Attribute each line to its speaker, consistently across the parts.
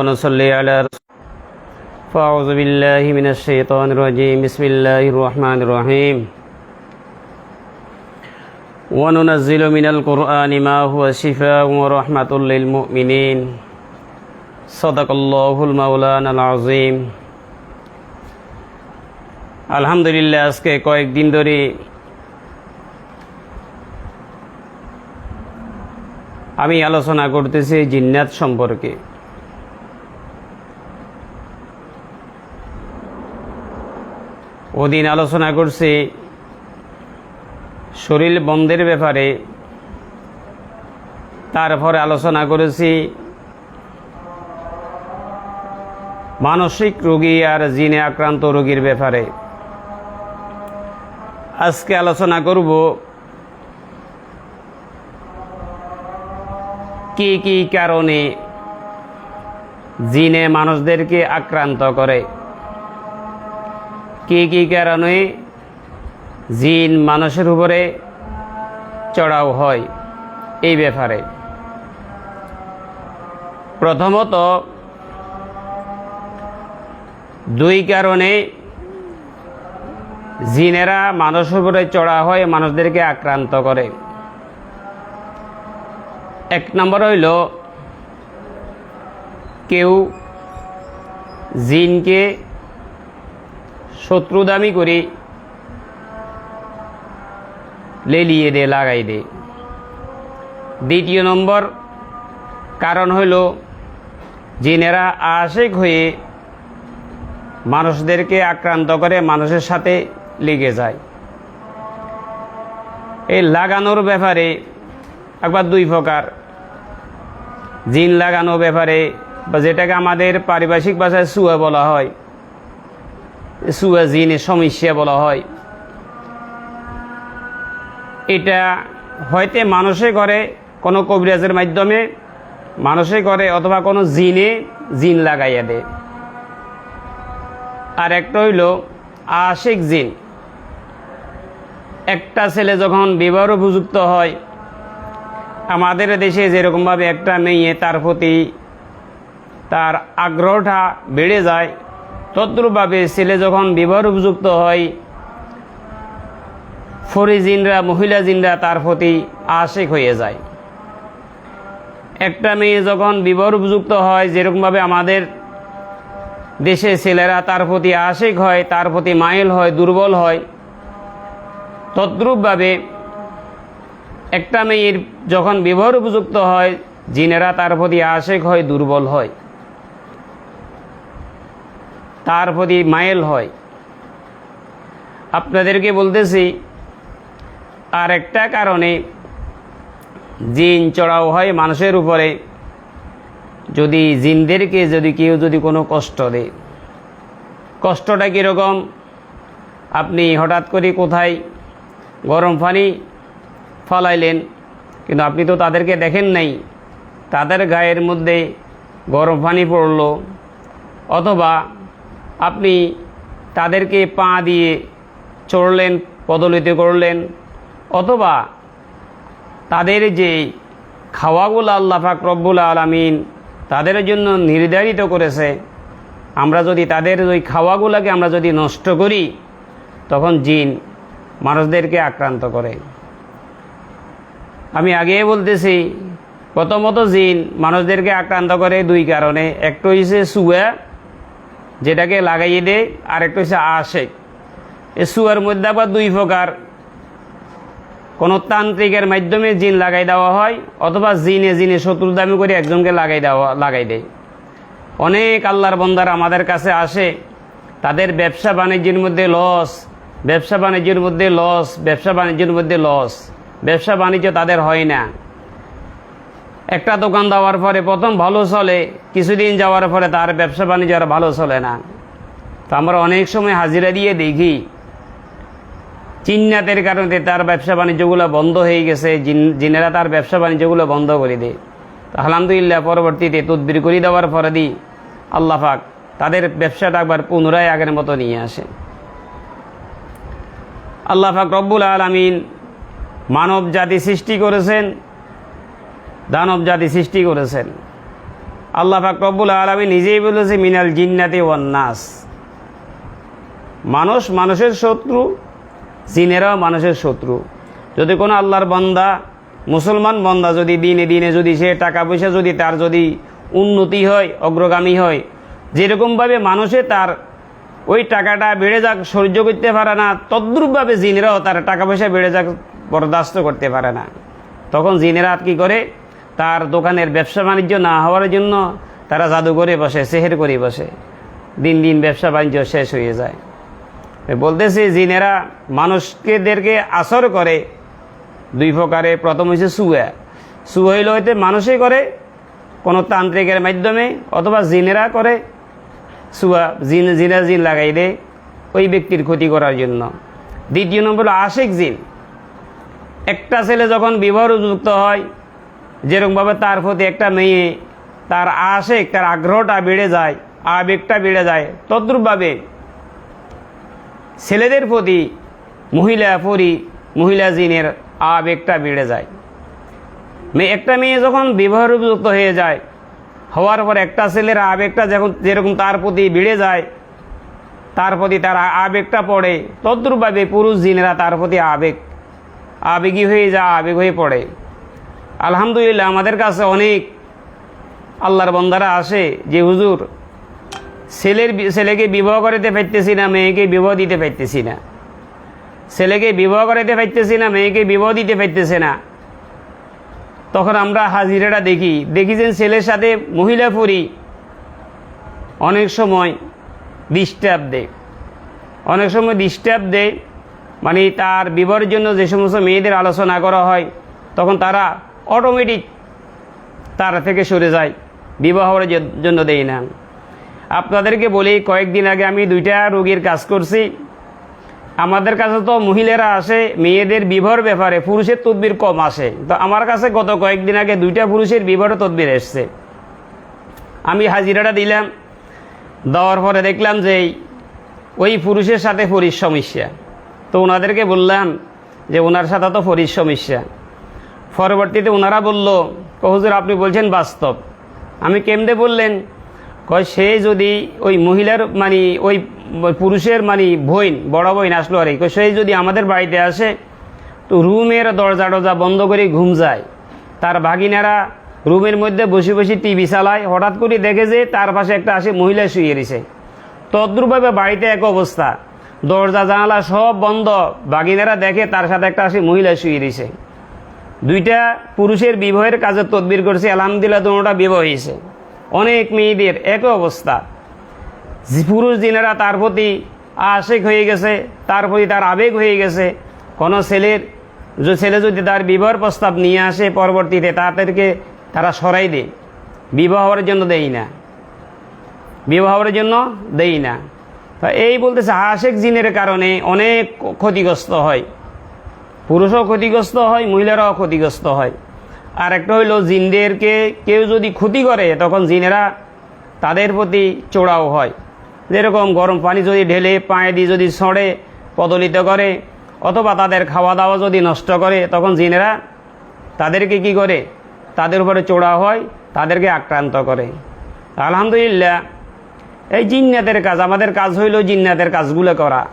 Speaker 1: ونصلي على رسول فأعوذ بالله من الشيطان الرجيم بسم الله الرحمن الرحيم وننزل من القرآن ما هو شفاء ورحمة للمؤمنين صدق الله المولانا العظيم আলহামদুলিল্লাহ আজকে কয়েকদিন ধরে আমি আলোচনা করতেছি জিন্নাত সম্পর্কে ওদিন আলোচনা করছি, শরীর বন্ধের ব্যাপারে। তারপরে আলোচনা করেছি, মানসিক রোগী আর জিনে আক্রান্ত রোগীর ব্যাপারে। আজকে আলোচনা করব, কি কি কারণে জিনে মানুষদেরকে আক্রান্ত করে। কি কি কারণে জিন মানুষের উপরে চড়াও হয়? এই ব্যাপারে। প্রথমত, দুই কারণে জিনেরা মানুষের উপরে চড়া হয় মানুষদেরকে আক্রান্ত করে। এক নম্বর হইল, কেউ জিনকে শত্রুদামি করে। লেলিয়ে দে, লাগাই দে। দ্বিতীয় নম্বর কারণ হইল, জিনেরা আশেক হয়ে মানুষদেরকে আক্রান্ত করে মানুষের সাথে লেগে যায়। এই লাগানোর ব্যাপারে একবার দুই প্রকার। জিন লাগানো ব্যাপারে বা যেটাকে আমাদের পারিভাষিক ভাষায় সুয়া বলা হয় সুয়া জিনের সমস্যা বলা হয়। এটা হয়তো মানুষে করে কোনো কবিরাজের মাধ্যমে, মানুষে করে অথবা কোনো জিনে জিন লাগাইয়া দেয়। আর একটা হইল আশিক জিন। একটা ছেলে যখন বিবাহ উপযুক্ত হয়, আমাদের দেশে যেরকমভাবে একটা মেয়ে তার প্রতি তার আগ্রহটা বেড়ে যায় তদ্রুপভাবে ছেলে যখন বিবাহ উপযুক্ত হয়, ফরিজিনরা মহিলা জিনরা তার প্রতি আশেক হয়ে যায়। একটা মেয়ে যখন বিবাহ উপযুক্ত হয়, যেরকমভাবে আমাদের দেশে ছেলেরা তার প্রতি আশেক হয়, তার প্রতি মাইল হয়, দুর্বল হয়, তদ্রূপভাবে একটা মেয়ের যখন বিবাহ উপযুক্ত হয়, জিনেরা তার প্রতি আশেক হয়, দুর্বল হয়। তার প্রতি মাইল হয়। আপনাদেরকে বলতেছি আর একটা কারণে জিন চড়াও হয় মানুষের উপরে। যদি জিনদেরকে যদি কেউ যদি কোনো কষ্ট দেয়, কষ্টটা কীরকম? আপনি হঠাৎ করে কোথায় গরম পানি ফলাইলেন, কিন্তু আপনি তো তাদেরকে দেখেন নাই। তাদের গায়ের মধ্যে গরম পানি পড়ল, অথবা আপনি তাদেরকে পা দিয়ে চড়লেন, পদলিত করলেন, অথবা তাদের যে খাওয়াগুলো আল্লাহ পাক রব্বুল আলমিন তাদের জন্য নির্ধারিত করেছে, আমরা যদি তাদের ওই খাওয়াগুলোকে আমরা যদি নষ্ট করি, তখন জিন মানুষদেরকে আক্রান্ত করে। আমি আগে বলতেছি, প্রথমত জিন মানুষদেরকে আক্রান্ত করে দুই কারণে। একটা হচ্ছে সুয়া যেটাকে লাগাইয়ে দেয় আর একটা হচ্ছে আশেক। এই সুয়ার মধ্যে আবার দুই প্রকার। কোনো তান্ত্রিকের মাধ্যমে জিন লাগাই দেওয়া হয়, অথবা জিনে জিনে শত্রুদামি করে একজনকে লাগাই দেওয়া, লাগাই দেয়। অনেক আল্লাহর বন্দার আমাদের কাছে আসে, তাদের ব্যবসা বাণিজ্যের মধ্যে লস, ব্যবসা বাণিজ্যের মধ্যে লস, ব্যবসা বাণিজ্যের মধ্যে লস। ব্যবসা বাণিজ্য তাদের হয় না। একটা দোকান দেওয়ার পরে প্রথম ভালো চলে, কিছুদিন যাওয়ার পরে তার ব্যবসা বাণিজ্য আর ভালো চলে না। তো আমরা অনেক সময় হাজিরা দিয়ে দেখি, চিন্নাতের কারণে তার ব্যবসা বাণিজ্যগুলো বন্ধ হয়ে গেছে জিনেরা তার ব্যবসা বাণিজ্যগুলো বন্ধ করে দেয়। তো আলহামদুলিল্লাহ পরবর্তীতে তদবির করে দেওয়ার পরে দিই আল্লাহ পাক তাদের ব্যবসাটা একবার পুনরায় আগের মতো নিয়ে আসে। আল্লাহ পাক রব্বুল আলমিন মানব জাতি সৃষ্টি করেছেন দানব জাতি সৃষ্টি করেছেন। আল্লাহ পাক রব্বুল আলমী নিজেই বলেছে, মিনাল জিন্নাতে ওয়ান্নাস মানুষ মানুষের শত্রু, জিনেরাও মানুষের শত্রু। যদি কোনো আল্লাহর বন্দা, মুসলমান বন্দা যদি দিনে দিনে যদি সে টাকা পয়সা যদি তার যদি উন্নতি হয়, অগ্রগামী হয়, যেরকমভাবে মানুষে তার ওই টাকাটা বেড়ে যাক, সহ্য করতে পারে না, তদ্রূপভাবে জিনেরাও তার টাকা পয়সা বেড়ে যাক, বরদাস্ত করতে পারে না। তখন জিনেরা কী করে? তার দোকানের ব্যবসা বাণিজ্য না হওয়ার জন্য তারা জাদু করে বসে, সেহের করে বসে। দিন দিন ব্যবসা বাণিজ্য শেষ হয়ে যায়। বলতেছি, জিনেরা মানুষকেদেরকে আসর করে। দুই প্রকারে। প্রথম হচ্ছে সুয়া। সুয়া হইল হইতে মানুষই করে কোনো তান্ত্রিকের মাধ্যমে অথবা জিনেরা করে। সুয়া জিন, জিনা জিন লাগাই দেয় ওই ব্যক্তির ক্ষতি করার জন্য। দ্বিতীয় নম্বর আশেক জিন। একটা ছেলে যখন বিবাহ যুক্ত হয় যেরকমভাবে তার প্রতি একটা মেয়ে, তার আশেক, তার আগ্রহটা বেড়ে যায়, আবেগটা বেড়ে যায় তদ্রূপভাবে ছেলেদের প্রতি, মহিলা পরি মহিলা জিনের আবেগটা বেড়ে যায়। মেয়ে একটা মেয়ে যখন বিবাহযুক্ত হয়ে যায়, হওয়ার পর একটা ছেলের আবেগটা যখন, যেরকম তার প্রতি বেড়ে যায়, তার প্রতি তার আবেগটা পড়ে তদ্রূপভাবে পুরুষ জিনেরা তার প্রতি আবেগ, আবেগী হয়ে যায়, আবেগ হয়ে পড়ে। আলহামদুলিল্লাহ, আমাদের কাছে অনেক আল্লাহর বন্দারা আসে যে, হুজুর, ছেলের ছেলেকে বিবাহ করাতে পারতেছি না, মেয়েকে বিবাহ দিতে পারতেছি না। ছেলেকে বিবাহ করাতে পারতেছি না, মেয়েকে বিবাহ দিতে পারতেছে না। তখন আমরা হাজিরাটা দেখি। দেখি যে ছেলের সাথে মহিলা পড়ি অনেক সময় ডিস্টার্ব দেয়। অনেক সময় ডিস্টার্ব দেয়। মানে তার বিবাহের জন্য যে সমস্ত মেয়েদের আলোচনা করা হয়, তখন তারা অটোমেটিক তার থেকে সরে যায় বিবাহের জ- জন্য দেয় না। আপনাদেরকে বলি, কয়েকদিন আগে আমি দুইটা রোগীর কাজ করছি। আমাদের কাছে তো মহিলারা আসে, মেয়েদের বিবাহর ব্যাপারে পুরুষের তদবির কম আসে। তো আমার কাছে গত কয়েকদিন আগে দুইটা পুরুষের বিবাহ তদবির এসছে। আমি হাজিরাটা দিলাম, দেওয়ার পরে দেখলাম যে ওই পুরুষের সাথে ফরিস সমস্যা তো ওনাদেরকে বললাম যে ওনার সাথে তো ফরিস সমস্যা পরবর্তীতে ওনারা বলল হুজুর, আপনি বলছেন বাস্তব। আমি কেমনে বললেন? কয়, সে যদি ওই মহিলার মানে ওই পুরুষের মানে বইন বড় বইন আসলো আর সে যদি আমাদের বাড়িতে আসে, তো রুমের দরজা টরজা বন্ধ করে ঘুম যায়। তার ভাগিনারা রুমের মধ্যে বসে বসে টিভি চালায়, হঠাৎ করে দেখে যে তার পাশে একটা আসে মহিলা শুয়ে রয়েছে। তদ্রুপভাবে বাড়িতে এক অবস্থা। দরজা জানালা সব বন্ধ। বাগিনারা দেখে তার সাথে একটা আসে মহিলা শুয়ে রয়েছে। দুইটা পুরুষের বিবাহের কাজে তদবির করছে, আলহামদুলিল্লাহ দুটা বিবাহ হয়েছে। অনেক মেয়েদের একই অবস্থা। পুরুষ দিনেরা তার প্রতি আশেক হয়ে গেছে, তার প্রতি তার আবেগ হয়ে গেছে, কোনো ছেলের যে ছেলে যদি তার বিবাহের প্রস্তাব নিয়ে আসে পরবর্তীতে, তাদেরকে তারা সরাই দেয়। বিবাহ হওয়ার জন্য দেই না। বিবাহ হওয়ার জন্য দেই না। এই বলতেছে, আশেক জিনের কারণে অনেক ক্ষতিগ্রস্ত হয়। পুরুষও ক্ষতিগ্রস্ত হয়, মহিলারাও ক্ষতিগ্রস্ত হয়। আর একটা হইল জিনদেরকে কেউ যদি ক্ষতি করে, তখন জিনেরা তাদের প্রতি চোড়াও হয়। যেরকম গরম পানি যদি ঢেলে, পায়ে দিয়ে যদি ছড়ে, পদলিত করে, অথবা তাদের খাওয়া দাওয়া যদি নষ্ট করে, তখন জিনেরা তাদেরকে কি করে? তাদের উপরে চোড়া হয়, তাদেরকে আক্রান্ত করে। আলহামদুলিল্লাহ, এই জিন্নাতের কাজ, আমাদের কাজ হইল জিন্নাতের কাজগুলো করা।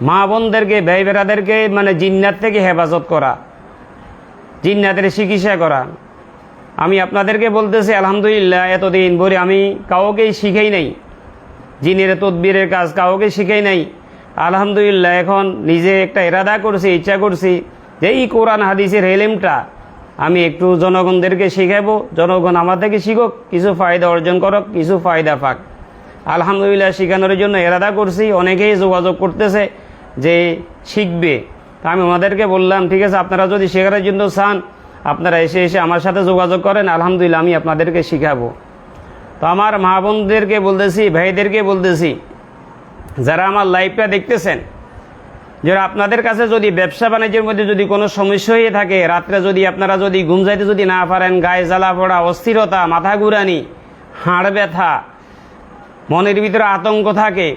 Speaker 1: মা বোনদেরকে ব্যয় বেড়াদেরকে মানে জিন্নাত থেকে হেফাজত করা, জিন্নাতের চিকিৎসা করা। আমি আপনাদেরকে বলতেছি, আলহামদুলিল্লাহ, এতদিন ভরে আমি কাউকেই শিখেই নাই। জিনের তদবিরের কাজ কাউকে শিখেই নাই। আলহামদুলিল্লাহ, এখন নিজে একটা এরাদা করছি, ইচ্ছা করছি যে এই কোরআন, হাদিসের হেলেমটা আমি একটু জনগণদেরকে শিখাবো, জনগণ আমার থেকে শিখুক, কিছু ফায়দা অর্জন করক, কিছু ফায়দা পাক। আলহামদুলিল্লাহ, শেখানোর জন্য এরাদা করছি, অনেকেই যোগাযোগ করতেছে। যে শিখবে। তা আমি ওনাদেরকে বললাম, ঠিক আছে, আপনারা যদি শেখানোর জন্য চান, আপনারা এসে এসে আমার সাথে যোগাযোগ করেন, আলহামদুলিল্লাহ আমি আপনাদেরকে শিখাবো। তো আমার মা বোনদেরকে বলতেছি, ভাইদেরকে বলতেছি, যারা আমার লাইফটা দেখতেছেন, যারা আপনাদের কাছে যদি ব্যবসা বাণিজ্যের মধ্যে যদি কোনো সমস্যা হয়ে থাকে, রাত্রে যদি আপনারা যদি ঘুম যাইতে যদি না পারেন, গায়ে জ্বালা পড়া, অস্থিরতা, মাথা ঘুরানি, হাড় ব্যথা, মনের ভিতরে আতঙ্ক থাকে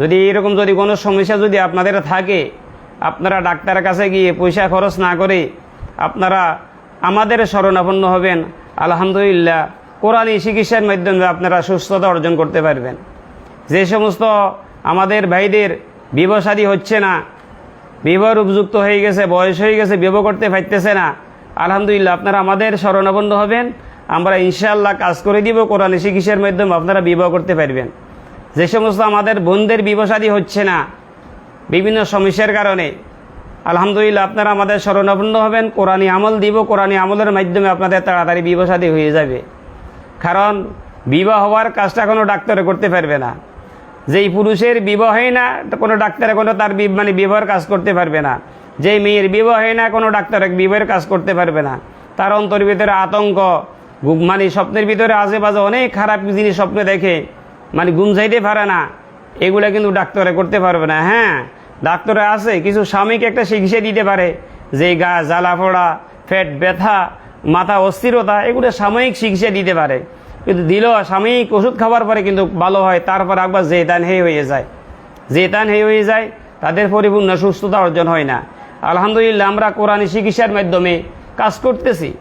Speaker 1: যদি এরকম যদি কোনো সমস্যা যদি আপনাদের থাকে, আপনারা ডাক্তারের কাছে গিয়ে পয়সা খরচ না করে আপনারা আমাদের শরণাপন্ন হবেন। আলহামদুলিল্লাহ কোরআনী চিকিৎসার মাধ্যমে আপনারা সুস্থতা অর্জন করতে পারবেন। যে সমস্ত আমাদের ভাইদের বিবাহ হচ্ছে না, বিবাহ উপযুক্ত হয়ে গেছে, বয়স হয়ে গেছে, বিবাহ করতে পারতেছে না, আলহামদুলিল্লাহ আপনারা আমাদের শরণাবন্ধ হবেন। আমরা ইনশাআল্লাহ কাজ করে দিব কোরআন চিকিৎসার মাধ্যমে আপনারা বিবাহ করতে পারবেন। যে সমস্ত আমাদের বোনদের বিবাহ হচ্ছে না, বিভিন্ন সমস্যার কারণে, আলহামদুলিল্লাহ আপনারা আমাদের শরণাপন্ন হবেন, কোরআনী আমল দিব, কোরআনী আমলের মাধ্যমে আপনাদের তাড়াতাড়ি বিবাহ শাদী হয়ে যাবে। কারণ, বিবাহ হওয়ার কাজটা কোনো ডাক্তারে করতে পারবে না। যেই পুরুষের বিবাহ হয় না, কোনো ডাক্তারে কোনো তার মানে বিবাহের কাজ করতে পারবে না। যেই মেয়ের বিবাহ হয় না, কোনো ডাক্তার বিবাহের কাজ করতে পারবে না। তার অন্তর ভিতরে আতঙ্ক মানে স্বপ্নের ভিতরে আশেপাশে অনেক খারাপ জিনিস স্বপ্নে দেখে। মানে ঘুম যাইতে পারে না। এগুলা কিন্তু ডাক্তারে করতে পারবে না হ্যাঁ? ডাক্তারে আছে, কিছু স্বামীকে একটা চিকিৎসা দিতে পারে। যে গা, জ্বালা ফোড়া পেট ব্যথা, মাথা অস্থিরতা, এগুলো সাময়িক চিকিৎসা দিতে পারে। কিন্তু দিল সাময়িক ওষুধ খাবার পরে কিন্তু ভালো হয়, তারপর একবার জেতান হে হয়ে যায়। জেতান হে হয়ে যায়, তাদের পরিপূর্ণ সুস্থতা অর্জন হয় না। আলহামদুলিল্লাহ, আমরা কোরআনী চিকিৎসার মাধ্যমে কাজ করতেছি।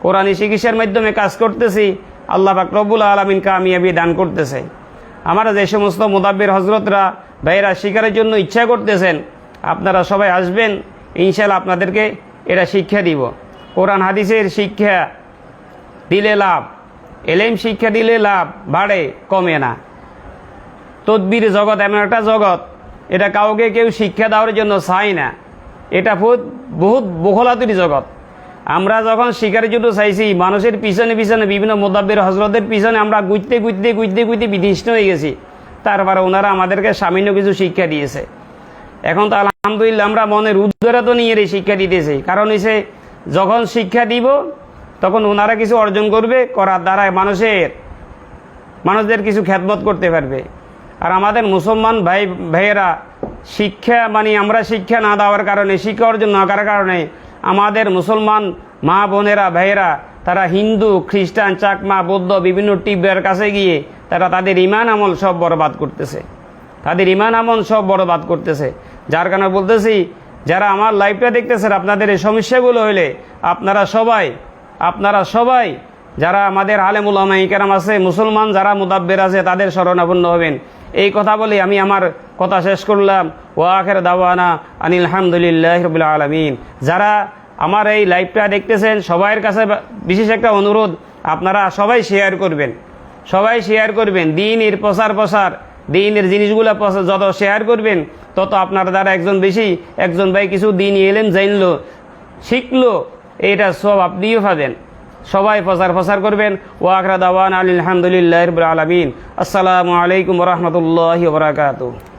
Speaker 1: কোরআনী চিকিৎসার মাধ্যমে কাজ করতেছি আল্লাহ পাক রব্বুল আলমিন কামিয়াবি দান করতেছে। আমরা যে সমস্ত মোদাব্বির হজরতরা ভাইয়েরা শিকারের জন্য ইচ্ছা করতেছেন, আপনারা সবাই আসবেন ইনশাল্লাহ আপনাদেরকে এটা শিক্ষা দিব। কোরআন হাদিসের শিক্ষা দিলে লাভ, এলেম শিক্ষা দিলে লাভ, বাড়ে, কমে না। তদ্বির জগৎ এমন একটা জগৎ, এটা কাউকে কেউ শিক্ষা দেওয়ার জন্য চাই না। এটা বহুত বহুত বহলাতুরি জগৎ। আমরা যখন শিকারের জন্য চাইছি, মানুষের পিছনে পিছনে বিভিন্ন মোদাব্বের হজরতের পিছনে আমরা গুইতে গুইতে গুইতে গুইতে বিধিষ্ণ হয়ে গেছি। তারপরে ওনারা আমাদেরকে সামান্য কিছু শিক্ষা দিয়েছে। এখন তো আলহামদুলিল্লাহ আমরা মনের উদ্ধারা তো নিয়ে এই শিক্ষা দিতেছি। কারণ হচ্ছে যখন শিক্ষা দিব, তখন ওনারা কিছু অর্জন করবে, করার দ্বারা মানুষের, মানুষদের কিছু খ্যাতমত করতে পারবে। আর আমাদের মুসলমান ভাই, ভাইয়েরা, শিক্ষা মানে আমরা শিক্ষা না দেওয়ার কারণে, শিক্ষা অর্জন না করার কারণে আমাদের মুসলমান মা বোনেরা, ভাইয়েরা, তারা হিন্দু, খ্রিস্টান, চাকমা, বৌদ্ধ, বিভিন্ন টিবের কাছে গিয়ে তারা তাদের ইমান আমল সব বরবাদ করতেছে। তাদের ইমান আমল সব বরবাদ করতেছে। যার কারণে বলতেছি, যারা আমার লাইফটা দেখতেছেন, আপনাদের এই সমস্যাগুলো হইলে আপনারা সবাই আপনারা সবাই যারা আমাদের আলেমুল কেরাম আছে, মুসলমান যারা মুদাব্বের আছে, তাদের শরণাপন্ন হবেন। এই কথা বলে আমি আমার কথা শেষ করলাম। ও আখের দাওয়ানা আনিল হামদুলিল্লাহ রবিল আলমিন। যারা আমার এই লাইভটা দেখতেছেন, সবাইয়ের কাছে বিশেষ একটা অনুরোধ, আপনারা সবাই শেয়ার করবেন। সবাই শেয়ার করবেন। দিনের প্রসার প্রসার, দিনের জিনিসগুলো যত শেয়ার করবেন, তত আপনার দ্বারা একজন বেশি, একজন ভাই কিছু দিন এলেন, জানলো, শিখলো এটা সব আপনিও পাবেন। সবাই প্রচার প্রচার করবেন। ও আখরা দাওয়ান আলহামদুলিল্লাহ আলমিন। আসসালামু আলাইকুম রহমতুল্লাহ বরাকাতু